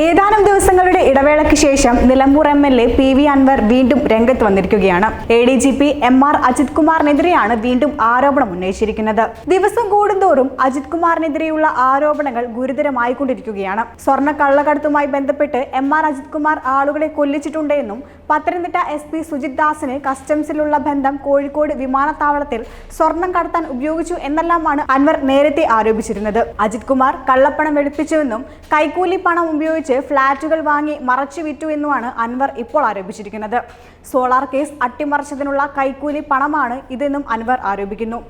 ഏതാനും ദിവസങ്ങളുടെ ഇടവേളയ്ക്ക് ശേഷം Nilambur M L A P V Anvar വീണ്ടും രംഗത്ത് വന്നിരിക്കുകയാണ്. A D G P M R Ajith കുമാറിനെതിരെയാണ് വീണ്ടും ആരോപണം ഉന്നയിച്ചിരിക്കുന്നത്. ദിവസം കൂടുന്തോറും അജിത് കുമാറിനെതിരെയുള്ള ആരോപണങ്ങൾ ഗുരുതരമായിക്കൊണ്ടിരിക്കുകയാണ്. സ്വർണ കള്ളക്കടത്തുമായി ബന്ധപ്പെട്ട് എം ആർ അജിത് കുമാർ ആളുകളെ കൊല്ലിച്ചിട്ടുണ്ട് എന്നും പത്തനംതിട്ട എസ് പി സുജിത് ദാസിന് കസ്റ്റംസിലുള്ള ബന്ധം കോഴിക്കോട് വിമാനത്താവളത്തിൽ സ്വർണം കടത്താൻ ഉപയോഗിച്ചു എന്നെല്ലാമാണ് അൻവർ നേരത്തെ ആരോപിച്ചിരുന്നത്. അജിത് കുമാർ കള്ളപ്പണം വെളുപ്പിച്ചുവെന്നും കൈക്കൂലി പണം ഉപയോഗിച്ച് ഫ്ളാറ്റുകൾ വാങ്ങി മറച്ചു വിറ്റു എന്നുമാണ് അൻവർ ഇപ്പോൾ ആരോപിച്ചിരിക്കുന്നത്. സോളാർ കേസ് അട്ടിമറിച്ചതിനുള്ള കൈക്കൂലി പണമാണ് ഇതെന്നും അൻവർ ആരോപിക്കുന്നു.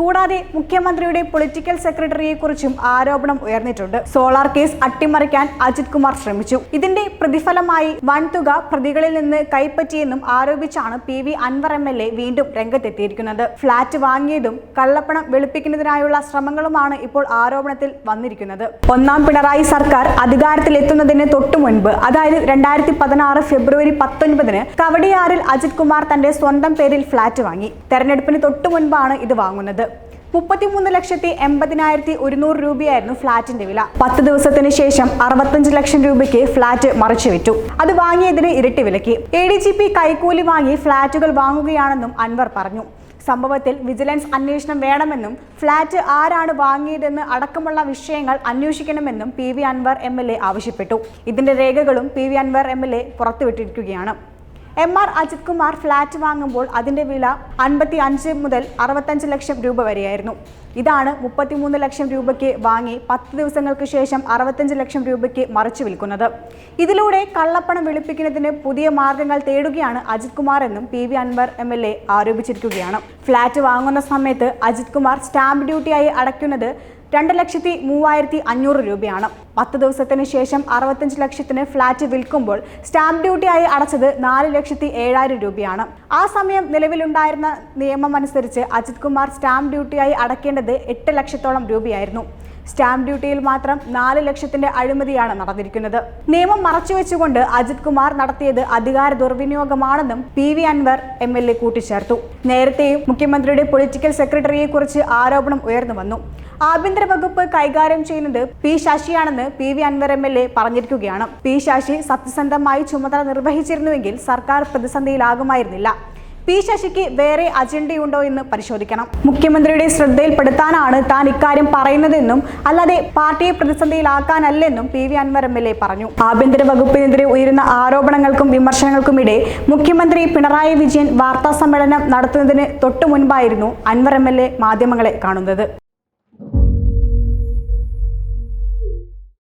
കൂടാതെ മുഖ്യമന്ത്രിയുടെ പൊളിറ്റിക്കൽ സെക്രട്ടറിയെ കുറിച്ചും ആരോപണം ഉയർന്നിട്ടുണ്ട്. സോളാർ കേസ് അട്ടിമറിക്കാൻ അജിത് കുമാർ ശ്രമിച്ചു. ഇതിന്റെ പ്രതിഫലമായി വൻതുക പ്രതികളിൽ നിന്ന് കൈപ്പറ്റിയെന്നും ആരോപിച്ചാണ് P V Anvar M L A വീണ്ടും രംഗത്തെത്തിയിരിക്കുന്നത്. ഫ്ളാറ്റ് വാങ്ങിയതും കള്ളപ്പണം വെളുപ്പിക്കുന്നതിനായുള്ള ശ്രമങ്ങളുമാണ് ഇപ്പോൾ ആരോപണത്തിൽ വന്നിരിക്കുന്നത്. ഒന്നാം പിണറായി സർക്കാർ അധികാരത്തിലെത്തുന്നതിന് തൊട്ടു മുൻപ് അതായത് രണ്ടായിരത്തി പതിനാറ് ഫെബ്രുവരി പത്തൊൻപതിന് കവടിയാറിൽ അജിത് കുമാർ തന്റെ സ്വന്തം പേരിൽ ഫ്ളാറ്റ് വാങ്ങി. തെരഞ്ഞെടുപ്പിന് തൊട്ടു മുൻപാണ് ഇത് വാങ്ങുന്നത്. മുപ്പത്തിമൂന്ന് ലക്ഷത്തി എൺപതിനായിരത്തി ഒരുന്നൂറ് രൂപയായിരുന്നു ഫ്ളാറ്റിന്റെ വില. പത്ത് ദിവസത്തിന് ശേഷം അറുപത്തഞ്ച് ലക്ഷം രൂപയ്ക്ക് ഫ്ളാറ്റ് മറിച്ചു വിറ്റു അത് വാങ്ങിയതിന് ഇരട്ടി വിലയ്ക്ക്. എ ഡി ജി പി കൈക്കൂലി വാങ്ങി ഫ്ളാറ്റുകൾ വാങ്ങുകയാണെന്നും അൻവർ പറഞ്ഞു. സംഭവത്തിൽ വിജിലൻസ് അന്വേഷണം വേണമെന്നും ഫ്ളാറ്റ് ആരാണ് വാങ്ങിയതെന്ന് അടക്കമുള്ള വിഷയങ്ങൾ അന്വേഷിക്കണമെന്നും P V Anvar M L A ആവശ്യപ്പെട്ടു. ഇതിന്റെ രേഖകളും P V Anvar M L A പുറത്തുവിട്ടിരിക്കുകയാണ്. M R Ajith Kumar flat വാങ്ങുമ്പോൾ അതിന്റെ വില അൻപത്തി അഞ്ച് മുതൽ അറുപത്തഞ്ച് ലക്ഷം രൂപ വരെയായിരുന്നു. ഇതാണ് മുപ്പത്തിമൂന്ന് ലക്ഷം രൂപയ്ക്ക് വാങ്ങി പത്ത് ദിവസങ്ങൾക്ക് ശേഷം അറുപത്തഞ്ച് ലക്ഷം രൂപയ്ക്ക് മറിച്ചു വിൽക്കുന്നത്. ഇതിലൂടെ കള്ളപ്പണം വെളുപ്പിക്കുന്നതിന് പുതിയ മാർഗങ്ങൾ തേടുകയാണ് അജിത് കുമാർ എന്നും P V Anvar M L A ആരോപിച്ചിരിക്കുകയാണ്. Flat വാങ്ങുന്ന സമയത്ത് അജിത് കുമാർ സ്റ്റാമ്പ് ഡ്യൂട്ടിയായി അടയ്ക്കുന്നത് രണ്ട് ലക്ഷത്തി മൂവായിരത്തി അഞ്ഞൂറ് രൂപയാണ്. പത്ത് ദിവസത്തിന് ശേഷം അറുപത്തഞ്ച് ലക്ഷത്തിന് ഫ്ളാറ്റ് വിൽക്കുമ്പോൾ സ്റ്റാമ്പ് ഡ്യൂട്ടിയായി അടച്ചത് നാല് ലക്ഷത്തി ഏഴായിരം രൂപയാണ്. ആ സമയം നിലവിലുണ്ടായിരുന്ന നിയമം അനുസരിച്ച് അജിത് കുമാർ സ്റ്റാമ്പ് ഡ്യൂട്ടിയായി അടക്കേണ്ടത് എട്ട് ലക്ഷത്തോളം രൂപയായിരുന്നു. സ്റ്റാമ്പ് ഡ്യൂട്ടിയിൽ മാത്രം നാല് ലക്ഷത്തിന്റെ അഴിമതിയാണ് നടന്നിരിക്കുന്നത്. നിയമം മറച്ചുവെച്ചുകൊണ്ട് അജിത് കുമാർ നടത്തിയത് അധികാര ദുർവിനിയോഗമാണെന്നും P V Anvar M L A കൂട്ടിച്ചേർത്തു. നേരത്തെയും മുഖ്യമന്ത്രിയുടെ പൊളിറ്റിക്കൽ സെക്രട്ടറിയെ കുറിച്ച് ആരോപണം ഉയർന്നു വന്നു. ആഭ്യന്തര വകുപ്പ് കൈകാര്യം ചെയ്യുന്നത് P ശശിയാണെന്ന് P V Anvar M L A പറഞ്ഞിരിക്കുകയാണ്. പി ശശി സത്യസന്ധമായി ചുമതല നിർവഹിച്ചിരുന്നുവെങ്കിൽ സർക്കാർ പ്രതിസന്ധിയിലാകുമായിരുന്നില്ല. പി ശശിക്ക് വേറെ അജണ്ടയുണ്ടോ എന്ന് പരിശോധിക്കണം. മുഖ്യമന്ത്രിയുടെ ശ്രദ്ധയിൽപ്പെടുത്താനാണ് താൻ ഇക്കാര്യം പറയുന്നതെന്നും അല്ലാതെ പാർട്ടിയെ പ്രതിസന്ധിയിലാക്കാനല്ലെന്നും P V Anvar M L A പറഞ്ഞു. ആഭ്യന്തര വകുപ്പിനെതിരെ ഉയരുന്ന ആരോപണങ്ങൾക്കും വിമർശനങ്ങൾക്കുമിടെ മുഖ്യമന്ത്രി പിണറായി വിജയൻ വാർത്താ സമ്മേളനം നടത്തുന്നതിന് തൊട്ടു മുൻപായിരുന്നു അൻവർ എം എൽ എ മാധ്യമങ്ങളെ കാണുന്നത്.